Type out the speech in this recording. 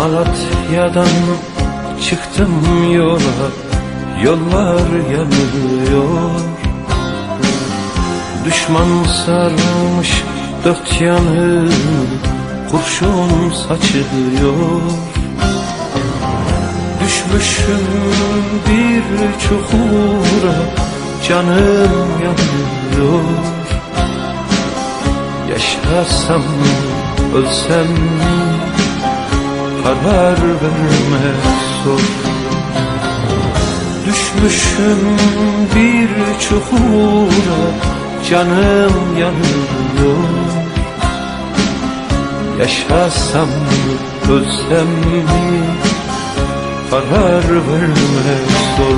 Malatya'dan çıktım yola Yollar yanıyor. Düşman sarmış dört yanı Kurşun saçıyor Düşmüşüm bir çukura Canım yanıyor. Yaşarsam ölsem mi Karar vermek zor Düşmüşüm bir çukura Canım yanıyor. Yaşasam mı ölsem mi Karar vermek zor